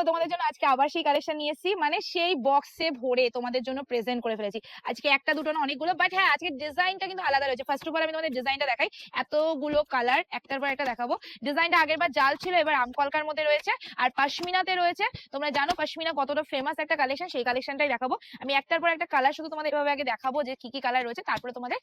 দেখো তোমাদের জন্য আজকে আবার সেই কালেকশন নিয়ে এসেছি। মানে সেই বক্সে ভরে তোমাদের জন্য প্রেজেন্ট করে ফেলেছি। আজকে একটা, দুটো না অনেকগুলো বাট হ্যাঁ আজকে ডিজাইনটা কিন্তু আলাদা রয়েছে। ফার্স্ট অফ অল আমি তোমাদের ডিজাইনটা দেখাই। এতগুলো কালার একটার পর একটা দেখাবো। ডিজাইনটা আগের বার জাল ছিল, এবার আমকলকার মধ্যে রয়েছে। আর পাশমিনাতে রয়েছে। তোমরা জানো পাশমিনা কতটা ফেমাস একটা কালেকশন সেই কালেকশনটাই দেখাবো। আমি একটার পর একটা কালার শুধু তোমাদের এভাবে আগে দেখাবো যে কি কি কালার রয়েছে। তারপরে তোমাদের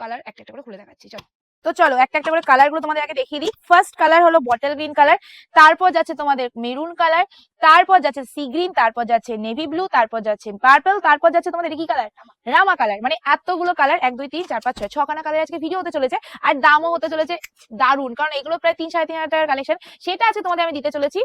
কালার একটা একটা করে খুলে দেখাচ্ছি। চলো। তো চলো, একটা একটা করে কালারগুলো তোমাদের আগে দেখিয়ে দিই। ফার্স্ট কালার হলো বটল গ্রিন কালার তারপর যাচ্ছে তোমাদের মেরুন কালার তারপর যাচ্ছে সি গ্রিন তারপর যাচ্ছে নেভি ব্লু তারপর যাচ্ছে পার্পল তারপর যাচ্ছে তোমাদের কি কালার রামা কালার মানে এতগুলো কালার এক, দুই, তিন, চার, পাঁচ, ছয়, ছখানা কালার আজকে ভিডিও হতে চলেছে আর দামও হতে চলেছে দারুণ কারণ এগুলো প্রায় তিন, সাড়ে তিন হাজার টাকার কালেকশন সেটা আছে তোমাদের আমি দিতে চলেছি।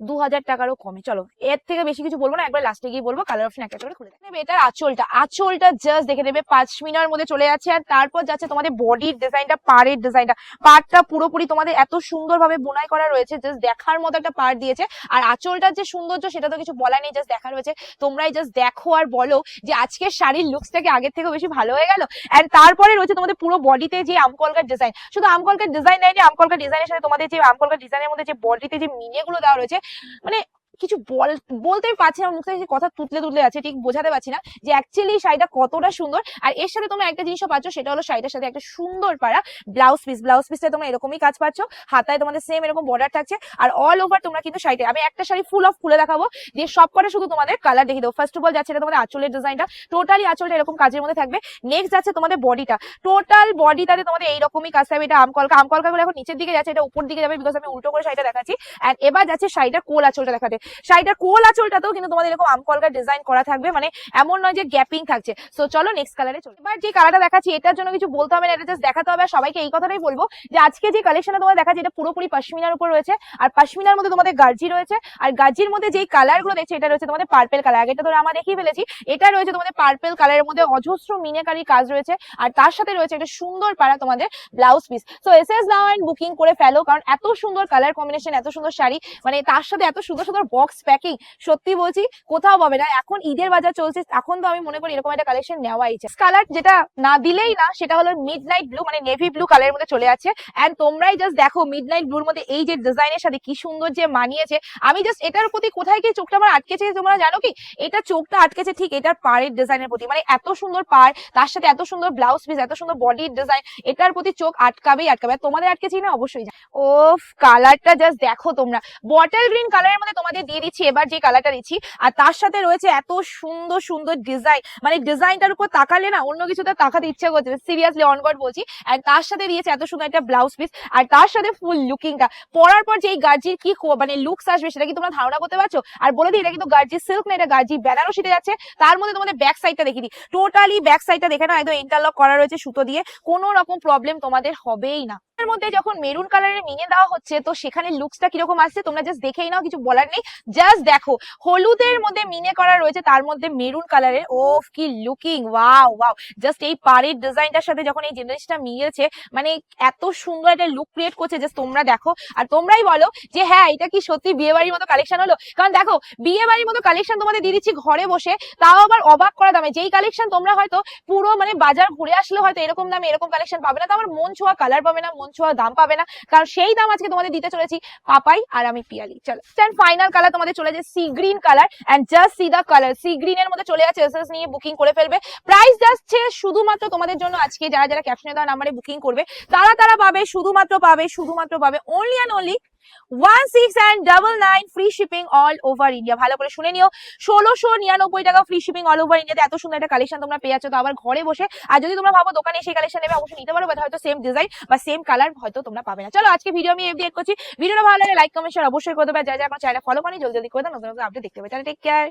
দু হাজার টাকারও কমে। চলো, এর থেকে বেশি কিছু বলব না, একবার লাস্টে গিয়ে বলব কালার অপশন একটা করে খুলে দেবে এটার আঁচলটা আঁচলটা জাস্ট দেখে দেবে পাঁচ মিনার মধ্যে চলে যাচ্ছে আর তারপর যাচ্ছে তোমাদের বডির ডিজাইনটা পাড়ের ডিজাইনটা পাড়টা পুরোপুরি তোমাদের এত সুন্দর ভাবে বোনাই করা রয়েছে জাস্ট দেখার মতো একটা পাড় দিয়েছে। আর আঁচলটার যে সৌন্দর্য, সেটা তো কিছু বলা নেই জাস্ট দেখা রয়েছে। তোমরাই জাস্ট দেখো আর বলো যে আজকের শাড়ির লুকসটাকে আগের থেকে বেশি ভালো হয়ে গেল। এন্ড তারপরে রয়েছে তোমাদের পুরো বডিতে যে আমকলকার ডিজাইন শুধু আমকলকার ডিজাইন নেয়নি আমকলকার ডিজাইনের সাথে তোমাদের যে আমকলকার ডিজাইনের মধ্যে যে বডিতে যে মিনেগুলো দেওয়া রয়েছে মানে কিছু বল বলতে পারছি না, মুখ থেকে কথা তুতলে তুতলে আছে ঠিক বোঝাতে পারছি না যে অ্যাকচুয়ালি শাড়িটা কতটা সুন্দর। আর এর সাথে তোমরা একটা জিনিসও পাচ্ছ, সেটা হলো শাড়িটার সাথে একটা সুন্দর পাড়া ব্লাউজ পিস ব্লাউজ পিসে তোমরা এরকমই কাজ পাচ্ছ, হাতায় তোমাদের সেম এরকম বর্ডার থাকছে। আর অল ওভার তোমরা কিন্তু শাড়িটা, আমি একটা শাড়ি ফুল অফ খুলে দেখাবো, দিয়ে সব কটা শুধু তোমাদের কালার দেখিয়ে দেবো। ফার্স্ট অফ অল যাচ্ছে এটা তোমাদের আঁচলের ডিজাইনটা টোটালি আঁচলটা এরকম কাজের মধ্যে থাকবে। নেক্সট যাচ্ছে তোমাদের বডিটা টোটাল বডিটাতে তোমাদের এইরকমই কাজ থাকবে, এটা আমকলকা। আমকলকা গুলো এখন নিচের দিকে যাচ্ছে, এটা উপর দিকে যাবে বিকজ আমি উল্টো করে শাড়িটা দেখাচ্ছি। আর এবার যাচ্ছে শাড়িটা কোল আঁচলটা দেখাতে। শাড়িটার কোল আঁচলটাতেও কিন্তু তোমাদের এরকম আমকলকার ডিজাইন করা থাকবে মানে এমন নয় যে গ্যাপিং থাকছে। সো চলো নেক্সট কালারে চলো। এবার যে কালারটা দেখাচ্ছি, এটার জন্য কিছু বলতে হবে না, এটা জাস্ট দেখাতে হবে। আর সবাইকে এই কথাটাই বলব যে আজকে যে কালেকশনটা তোমাদের দেখাচ্ছি, এটা পুরোপুরি পাশমিনার উপর রয়েছে। আর পাশমিনার মধ্যে তোমাদের গার্জি রয়েছে। আর গার্জির মধ্যে যেই কালারগুলো দেখছে, এটা রয়েছে তোমাদের পার্পেল কালার আগেটা ধরে আমরা দেখিয়ে ফেলেছি, এটা রয়েছে তোমাদের পার্পেল কালারের মধ্যে অজস্র মিনেকারি কাজ রয়েছে। আর তার সাথে রয়েছে একটা সুন্দর পাড়া তোমাদের blouse piece so S S now and booking করে ফেলো, কারণ এত সুন্দর কালার কম্বিনেশন এত সুন্দর শাড়ি মানে তার সাথে এত সুন্দর সুন্দর বক্স প্যাকিং সত্যি বলছি কোথাও পাবে না। এখন ঈদের বাজার চলছে, এখন তো আমি মনে করি এরকম একটা কালেকশন নেওয়াই চাই কালার যেটা না দিলেই না, সেটা হলো মিড নাইট ব্লু মানে নেভি ব্লু কালারের মধ্যে চলে যাচ্ছে এন্ড তোমরাই জাস্ট দেখো মিড নাইট ব্লুর মধ্যে এই যে ডিজাইনের সাথে কি সুন্দর যে মানিয়েছে। আমি জাস্ট এটার প্রতি কোথায় গিয়ে চোখটা আমার আটকেছে তোমরা জানো কি? এটা চোখটা আটকেছে ঠিক এটার পাড়ের ডিজাইনের প্রতি। মানে এত সুন্দর পাড়, তার সাথে এত সুন্দর ব্লাউজ পিস এত সুন্দর বডির ডিজাইন এটার প্রতি চোখ আটকাবেই আটকাবে। তোমাদের আটকেছি না? অবশ্যই ও কালারটা জাস্ট দেখো তোমরা। বটল গ্রিন কালারের মধ্যে তোমাদের দিয়ে দিচ্ছি, এবার যে কালারটা দিচ্ছি, আর তার সাথে রয়েছে এত সুন্দর সুন্দর ডিজাইন মানে ডিজাইনটার উপর তাকালে না, অন্য কিছুতে তাকাতে ইচ্ছে করছে সিরিয়াসলি অনগড বলছি। আর তার সাথে দিয়েছে এত সুন্দর একটা ব্লাউজ পিস আর তার সাথে ফুল লুকিংটা পরার পর যে গার্জির কি মানে লুকস আসবে, সেটা কি তোমরা ধারণা করতে পারছ? আর বলে দিই, এটা কিন্তু গার্জি সিল্ক না, এটা গার্জি বেনারসিতে যাচ্ছে। তার মধ্যে তোমাদের ব্যাক সাইডটা দিই। টোটালি ব্যাক সাইডটা দেখে না একদম ইন্টারলক করা রয়েছে সুতো দিয়ে। কোনো রকম প্রবলেম তোমাদের হবেই না। এর মধ্যে যখন মেরুন কালারের মিনে দেওয়া হচ্ছে। তো সেখানে লুকসটা কীরকম আসছে তোমরা জাস্ট দেখেই নাও, কিছু বলার নেই। জাস্ট দেখো, হলুদের মধ্যে মিনে করা রয়েছে, তার মধ্যে মেরুন কালারের ও কি লুকিং ওয়াও ওয়াও জাস্ট এই পাড়ের ডিজাইনটার সাথে যখন এই জিনিসটা মিলেছে মানে এত সুন্দর একটা লুক ক্রিয়েট করছে জাস্ট তোমরা দেখো। আর তোমরাই বলো যে হ্যাঁ এটা কি সত্যি বিয়ে বাড়ির মতো কালেকশন হলো? কারণ দেখো বিয়ে বাড়ির মতো কালেকশন তোমাদের দিয়ে দিচ্ছি ঘরে বসে, তাও আবার অবাক করা দামে। যেই কালেকশন তোমরা হয়তো পুরো মানে বাজার ঘুরে আসলে হয়তো এরকম দামে এরকম কালেকশন পাবে না তো আমার মন ছোঁয়া কালার পাবে না, মন ছোঁয়া দাম পাবে না। কারণ সেই দাম আজকে তোমাদের দিতে চলেছি পাপাই আর আমি পিয়ালি। চলো ফাইনাল কালার তোমাদের চলে যাচ্ছে sea green colour and just see the colour sea green এর মধ্যে চলে যাচ্ছে এসএস নিয়ে বুকিং করে ফেলবে। প্রাইস যাচ্ছে শুধুমাত্র তোমাদের জন্য আজকে, যারা যারা ক্যাপশনে দেওয়া নাম্বারে বুকিং করবে, তারা তারা পাবে, শুধুমাত্র পাবে শুধুমাত্র পাবে only and only one six double nine free shipping all over India ভালো করে শুনে নিও, ষোলোশো নিরানব্বই টাকা ফ্রি শিপিং অল ওভার ইন্ডিয়াতে এত সুন্দর একটা কালেকশন তোমরা পেয়ে যাচ্ছ। তো আবার ঘরে বসে, আর যদি তোমরা ভাবো দোকানে সেই কালেকশন নেবে, অবশ্যই নিতে পারো হয়তো সেম ডিজাইন বা সেম কালার হয়তো তোমরা পাবে না। চলো, আজকে ভিডিও আমি এফ করছি। ভিডিওটা ভালো লাগে লাইক কমেন্ট শেয়ার অবশ্যই করে যা যা আমার চ্যানেল ফলো করে জলদি জলদি করে দাও, নতুন নতুন আপডেট দেখতে পাবে। তাহলে টেক কেয়ার